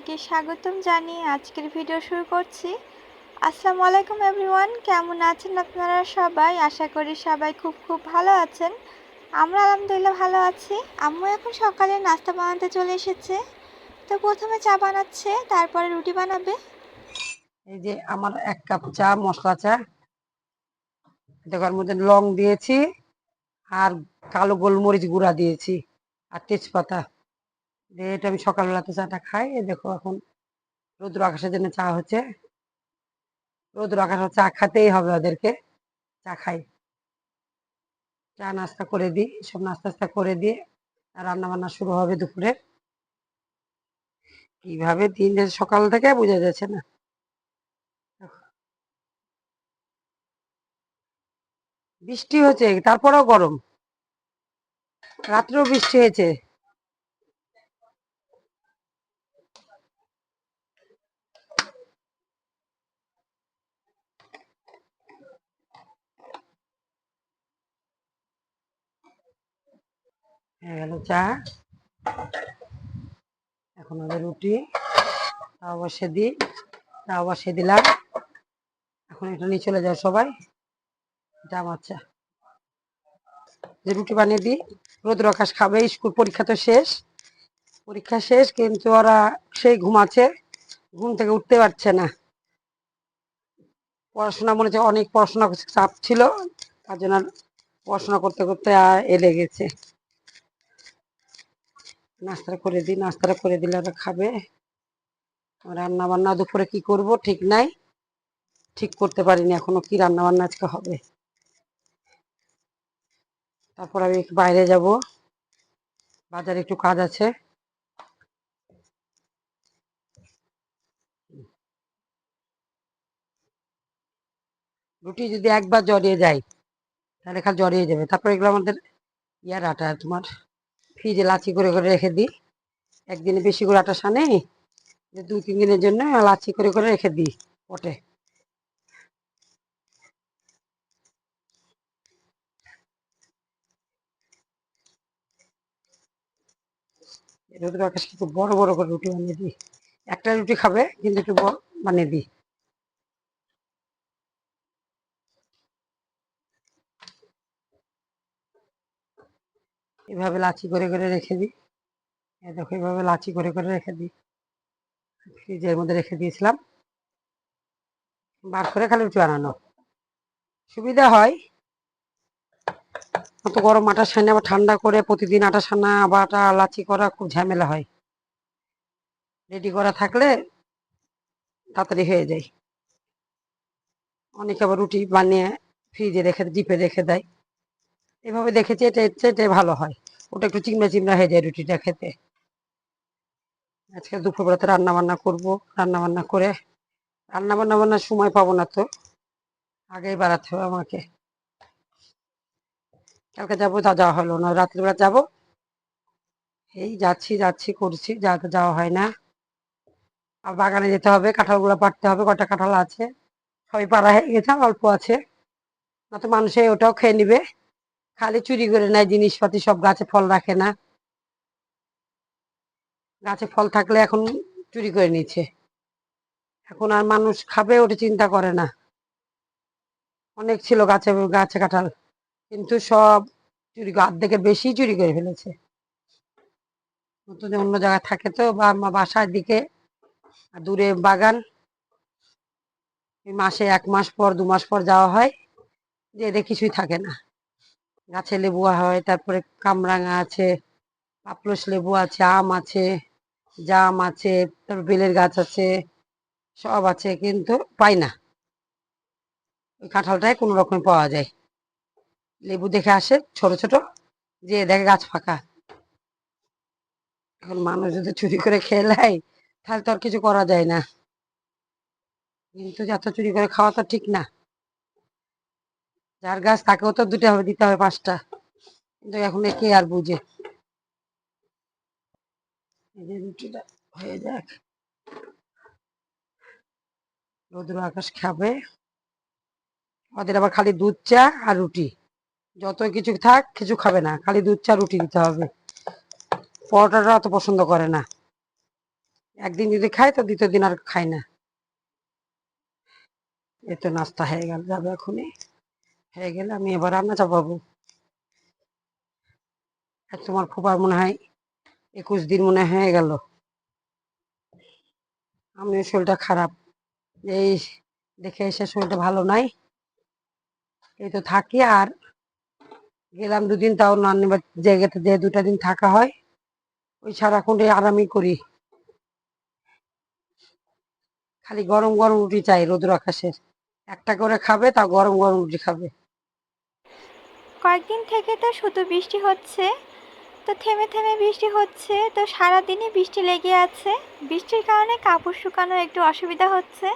সবাইকে স্বাগতম জানিয়ে আজকের ভিডিও শুরু করছি। আসসালামু আলাইকুম এভরিওয়ান, কেমন আছেন আপনারা সবাই? আশা করি সবাই খুব খুব ভালো আছেন। আমরা আলহামদুলিল্লাহ ভালো আছি। আম্মু এখন সকালে নাস্তা বানাতে চলে এসেছে। তো প্রথমে চা বানাচ্ছে, তারপরে রুটি বানাবে। এই যে আমার এক কাপ চা, মশলা চা। দেখো এর মধ্যে লং দিয়েছি আর কালো গোলমরিচ গুঁড়া দিয়েছি আর তেজপাতা। দিয়ে এটা আমি সকালবেলাতে চাটা খাই। এই দেখো এখন রৌদ্র আকাশের জন্য চা হচ্ছে। রৌদ্র আকাশে চা খেতেই হবে ওদেরকে। চা খাই। চা নাস্তা করে দিই, সব নাস্তা নাস্তা করে দিয়ে রান্না বান্না শুরু হবে দুপুরে। কীভাবে দিন যাচ্ছে সকাল থেকে বোঝা যাচ্ছে না। বৃষ্টি হচ্ছে, তারপরেও গরম। রাত্রেও বৃষ্টি হয়েছে হয়ে গেল চা। এখন হবে রুটি তাও বসে দিই। তাও বসে দিলাম। এখন এটা নিয়ে চলে যাও সবাই। এটা আমার চা। যে রুটি বানিয়ে দিই রোদ আকাশ খাবে, স্কুল পরীক্ষা তো শেষ। পরীক্ষা শেষ, কিন্তু ওরা সেই ঘুমাচ্ছে। ঘুম থেকে উঠতে পারছে না। পড়াশোনা মনে হচ্ছে অনেক পড়াশোনা চাপ ছিল, তার জন্য পড়াশোনা করতে করতে এলে গেছে। নাস্তা করে দিই, নাস্তাটা করে দিলে ওরা খাবে। রান্না বান্না দুপুরে কি করব ঠিক নাই, ঠিক করতে পারিনি এখনও কি রান্না বান্না আজকে হবে। তারপর আমি বাইরে যাব, বাজারে একটু কাজ আছে। রুটি যদি একবার জড়িয়ে যায়, তাহলে খালি জড়িয়ে যাবে। তারপর এগুলো আমাদের ইয়ার আটা তোমার ফ্রিজে লাচি করে করে রেখে দিই। একদিনে বেশি করে আটা সানে দু তিন দিনের জন্য লাচি করে করে রেখে দিই রোদের আকাশ একটু বড় বড় করে রুটি বানিয়ে দিই। একটা রুটি খাবে, কিন্তু একটু বানিয়ে দিই। এভাবে লাচি করে করে রেখে দিই। দেখো, এভাবে লাচি করে করে রেখে দিই। ফ্রিজের মধ্যে রেখে দিয়েছিলাম। বার করে খালি রুটি বানানো। সুবিধা হয়। অত গরম আটা সানে, আবার ঠান্ডা করে প্রতিদিন আটা সানা আটা লাচি করা খুব ঝামেলা হয়। রেডি করা থাকলে তাড়াতাড়ি হয়ে যায়। অনেকে আবার রুটি বানিয়ে ফ্রিজে রেখে ডিপে রেখে দেয়। এভাবে দেখেছি, এটা হচ্ছে ভালো হয়। ওটা একটু চিমড়া চিমড়া হয়ে যায় রুটিটা খেতে। আজকে দুপুরবেলাতে রান্না বান্না করব, রান্না বান্না করে রান্না বান্না বান্নার সময় পাবো না তো। আগেই বাড়াতে হবে আমাকে। কালকে যাব, যা যাওয়া হলো না, রাত্রিবেলা যাব। এই যাচ্ছি যাচ্ছি, করছি, যা তো যাওয়া হয় না। আর বাগানে যেতে হবে, কাঁঠালগুলো পাড়তে হবে, কটা কাঁঠাল আছে। সবই পাড়া হয়ে গেছে, অল্প আছে। না তো মানুষে ওটাও খেয়ে নিবে। খালি চুরি করে নেয় জিনিসপাতি, সব গাছে ফল রাখে না। গাছে ফল থাকলে এখন চুরি করে নিচ্ছে। এখন আর মানুষ খাবে ওটা চিন্তা করে না। অনেক ছিল গাছে গাছে কাঁঠাল, কিন্তু সব চুরি অর্ধেকের বেশি চুরি করে ফেলেছে। নতুন অন্য জায়গায় থাকে তো, বা বাসার দিকে দূরে বাগান। মাসে এক মাস পর, দু মাস পর যাওয়া হয়, যে এদের কিছুই থাকে না। গাছে লেবু হয়, তারপরে কামরাঙা আছে পাপলস লেবু আছে, আম আছে, জাম আছে, তারপর বেলের গাছ আছে, সব আছে কিন্তু পাই না। ওই কাঁঠালটাই কোনো রকমে পাওয়া যায়। লেবু দেখে আসে ছোট ছোট, যে দেখে গাছ ফাঁকা। এখন মানুষ যদি চুরি করে খেয়ে নেয়, তাহলে তো আর কিছু করা যায় না। কিন্তু যত চুরি করে খাওয়া তো ঠিক না। যার গাছ তাকেও তো দুটো হবে, দিতে হবে পাঁচটা। কিন্তু এখন কে আর বুঝে। হয়ে যাক। রোদ্র আকাশ খাবে। ওদের আবার খালি দুধ, চা আর রুটি। যত কিছু থাক, কিছু খাবে না। খালি দুধ, চা, রুটি দিতে হবে। পরোটাটা অত পছন্দ করে না। একদিন যদি খায়, তো দ্বিতীয় দিন আর খাই না। এ তো নাস্তা হয়ে গেল, যাবে এখনই। হয়ে গেলে আমি এবার রান্না চাপাবো আর তোমার ফুপার মনে হয় একুশ দিন মনে হয়ে গেল। আমিও শরীরটা খারাপ। এই দেখে এসে শরীরটা ভালো নাই। এই তো থাকি আর গেলাম দুদিন, তাও নানি জায়গাতে যে দুটা দিন থাকা হয়, ওই সারাক্ষণ আরামই করি। খালি গরম গরম রুটি চাই রোদ্র আকাশের। একটা করে খাবে তা গরম গরম রুটি খাবে। কয়েকদিন থেকে তো শুধু বৃষ্টি হচ্ছে। তো থেমে থেমে বৃষ্টি হচ্ছে, তো সারাদিনই বৃষ্টি লেগে আছে। বৃষ্টির কারণে কাপড় শুকানো একটু অসুবিধা হচ্ছে।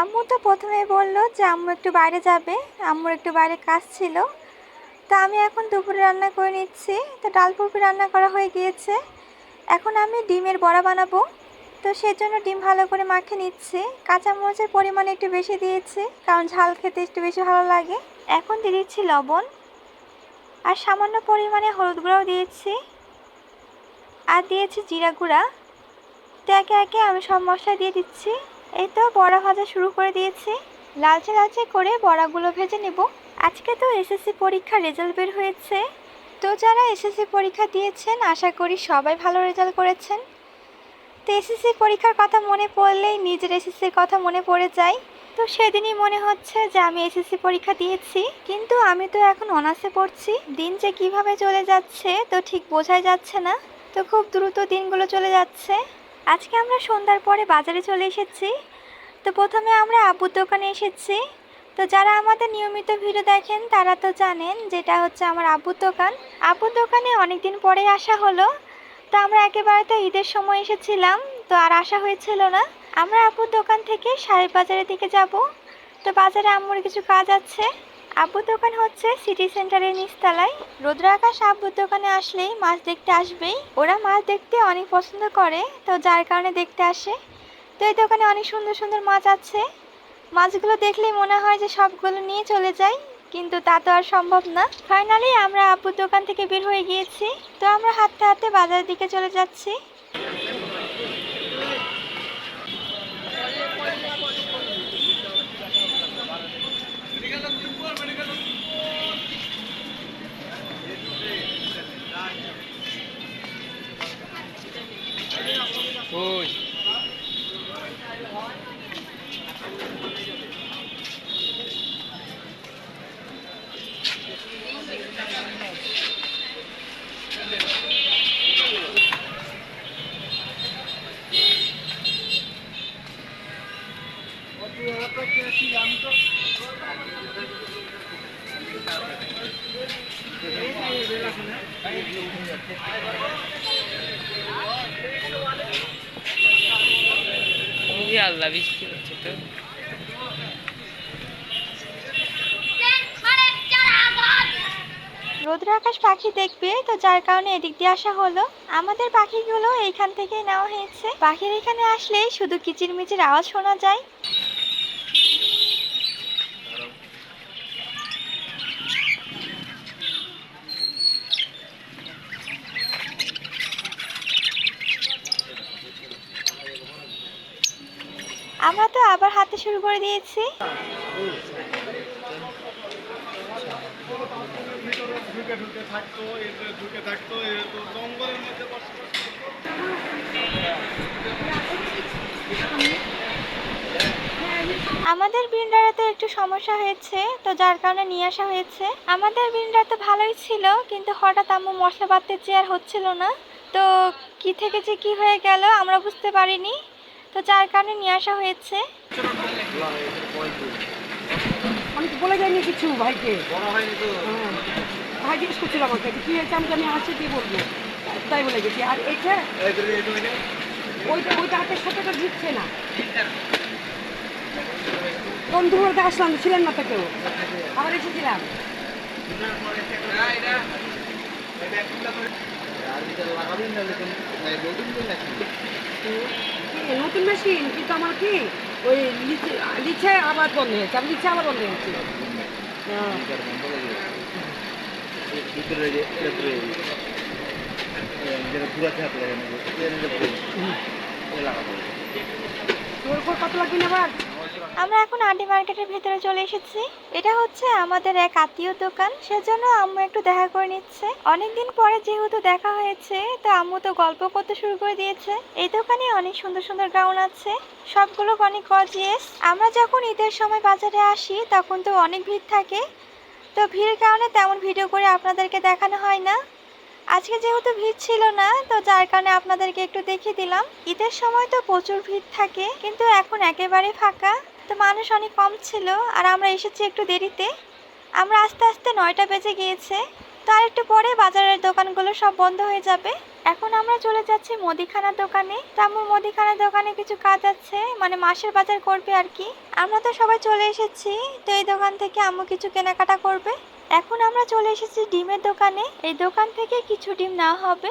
আম্মু তো প্রথমে বলল যে আম্মু একটু বাইরে যাবে, আম্মুর একটু বাইরে কাজ ছিল। তো আমি এখন দুপুরে রান্না করে নিচ্ছি। তো ডাল রান্না করা হয়ে গিয়েছে। এখন আমি ডিমের বড়া বানাবো। তো সেজন্য ডিম ভালো করে মাখে নিচ্ছি। কাঁচামরিচের পরিমাণ একটু বেশি দিয়েছি, কারণ ঝাল খেতে একটু বেশি ভালো লাগে। এখন দিয়ে দিচ্ছি লবণ। আর সামান্য পরিমাণে হলুদ গুঁড়াও দিয়েছি। আর দিয়েছি জিরা গুঁড়া। তো একে একে আমি সব মশলা দিয়ে দিচ্ছি। এই তো বড়া ভাজা শুরু করে দিয়েছি। লালচে লালচে করে বড়াগুলো ভেজে নেব। আজকে তো এসএসসি পরীক্ষার রেজাল্ট বের হয়েছে। তো যারা এসএসসি পরীক্ষা দিয়েছেন, আশা করি সবাই ভালো রেজাল্ট করেছেন। তো এসএসসি পরীক্ষার কথা মনে পড়লেই নিজের এসএসসির কথা মনে পড়ে যায়। তো সেদিনই মনে হচ্ছে যে আমি এসএসসি পরীক্ষা দিয়েছি, কিন্তু আমি তো এখন অনার্সে পড়ছি। দিন যে কীভাবে চলে যাচ্ছে তো ঠিক বোঝাই যাচ্ছে না। তো খুব দ্রুত দিনগুলো চলে যাচ্ছে। আজকে আমরা সন্ধ্যার পরে বাজারে চলে এসেছি। তো প্রথমে আমরা আব্বুর দোকানে এসেছি। তো যারা আমাদের নিয়মিত ভিডিও দেখেন, তারা তো জানেন যেটা হচ্ছে আমার আব্বুর দোকান। আব্বুর দোকানে অনেক দিন পরে আসা হলো। তো আমরা একেবারে তো ঈদের সময় এসেছিলাম, তো আর আসা হয়েছিল না। আমরা আপুর দোকান থেকে সাহেব বাজারের দিকে যাব। তো বাজারে আম্মুর কিছু কাজ আছে। আব্বুর দোকান হচ্ছে সিটি সেন্টারের নিচতলায়। রৌদ্র আকাশ আব্বুর দোকানে আসলেই মাছ দেখতে আসবেই। ওরা মাছ দেখতে অনেক পছন্দ করে, তো যার কারণে দেখতে আসে। তো এই দোকানে অনেক সুন্দর সুন্দর মাছ আছে। মাছগুলো দেখলেই মনে হয় যে সবগুলো নিয়ে চলে যাই। কিন্তু তা তো আর সম্ভব না। ফাইনালি আমরা আব্বুর দোকান থেকে বের হয়ে গিয়েছি। তো আমরা হাঁটতে হাঁটতে বাজারের দিকে চলে যাচ্ছি। ওই। বৃষ্টি হচ্ছে তো। রৌদ্র আকাশ পাখি দেখবে, তো যার কারণে এদিক দিয়ে আসা হলো। আমাদের পাখিগুলো এইখান থেকেই নেওয়া হয়েছে। পাখির এখানে আসলেই শুধু কিচিরমিচির আওয়াজ শোনা যায় আমরা তো আবার হাতে শুরু করে দিয়েছি। থাকতো এ তো। আমাদের একটু সমস্যা হয়েছে, তো যার কারণে নিয়ে আসা হয়েছে। আমাদের বিল্ডার তো ভালোই ছিল, কিন্তু হঠাৎ আম্মু মশলা বাটতে চেয়ার হচ্ছিল না। তো কি থেকে যে কি হয়ে গেল আমরা বুঝতে পারিনি। তো যার কারণে নিয়ে আসা হয়েছে। আমি তো বলে যাইনি কিছু ভাইকে। হ্যাঁ। ভাই জিজ্ঞেস করছিল আমাকে কি হয়েছে? আমি আমি আসছি দিয়ে বলব? তাই বলে গেছি। আর এটা ওইটা ওইটা হাতের সাথে তো ঢুকছে না। কোন দুপুরতে আসলাম ছিলেন না তো কেউ? আবার এসেছিলাম। কি, নতুন মেশিন কিন্তু আমার কি ওই লিচে আবার বন্ধ হয়েছে আমি লিচে আবার বন্ধ হয়েছে কত লাগবে যে আমরা এখন আন্টি মার্কেটের ভিতরে চলে এসেছি। এটা হচ্ছে আমাদের এক আত্মীয় দোকান। সেজন্য আম্মু একটু দেখা করে নিচ্ছে। অনেকদিন পরে যেহেতু দেখা হয়েছে, তো আম্মু তো গল্প করতে শুরু করে দিয়েছে। এই দোকানে অনেক সুন্দর সুন্দর গাউন আছে। সবগুলো অনেক গর্জিয়াস আমরা যখন ঈদের সময় বাজারে আসি, তখন তো অনেক ভিড় থাকে। তো ভিড়ের কারণে তেমন ভিডিও করে আপনাদেরকে দেখানো হয় না। আজকে যেহেতু ভিড় ছিল না, তো যার কারণে আপনাদেরকে একটু দেখিয়ে দিলাম। ঈদের সময় তো প্রচুর ভিড় থাকে, কিন্তু এখন একেবারে ফাঁকা। তো মানুষ অনেক কম ছিল আর আমরা এসেছি একটু দেরিতে। আমরা আস্তে আস্তে নয়টা বেজে গিয়েছে। তো আর একটু পরে বাজারের দোকানগুলো সব বন্ধ হয়ে যাবে। এখন আমরা চলে যাচ্ছি মুদিখানার দোকানে। তো আমার মুদিখানার দোকানে কিছু কাজ আছে মানে মাসের বাজার করবে আর কি। আমরা তো সবাই চলে এসেছি, তো এই দোকান থেকে আম্মু কিছু কেনাকাটা করবে। এখন আমরা চলে এসেছি ডিমের দোকানে। এই দোকান থেকে কিছু ডিম নেওয়া হবে।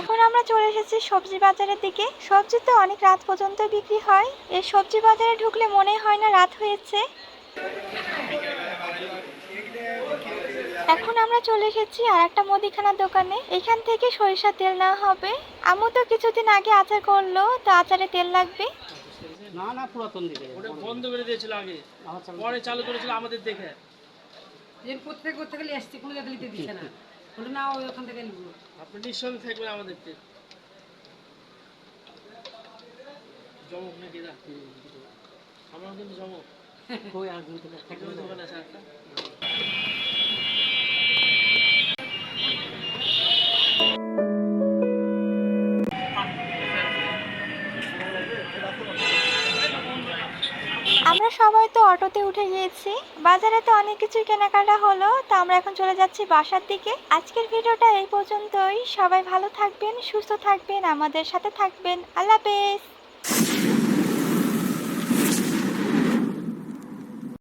এখন আমরা চলে এসেছি সবজি বাজারের দিকে। সবজি তো অনেক রাত পর্যন্ত বিক্রি হয়। এই সবজি বাজারে ঢুকলে মনে হয় না রাত হয়েছে। এখন আমরা চলে এসেছি আর একটা মুদিখানার দোকানে। এখান থেকে সরিষার তেল নেওয়া হবে। আমু তো কিছুদিন আগে আচার করল তো আচারে তেল লাগবে। না না পুরাতন দিকে। ওটা বন্ধ করে দিয়েছিল আগে। পরে চালু করেছিল আমাদের দেখে। এর প্রত্যেক করতে গেলে এসছি কোনো জায়গায় নিতে দিচ্ছে না। বলে না ওই ওখান থেকে নিব। আপনি নিঃসন্দেহে থাকবেন আমাদেরকে জমক নাকি? আমার কিন্তু জমক। কই আর দুটো? থাকবে না আছে অটোতে উঠে গিয়েছি। বাজারে তো অনেক কিছুই কেনাকাটা হলো, তো আমরা এখন চলে যাচ্ছি বাসার দিকে। আজকের ভিডিওটা এই পর্যন্তই। সবাই ভালো থাকবেন, সুস্থ থাকবেন, আমাদের সাথে থাকবেন। আল্লাহ হাফেজ।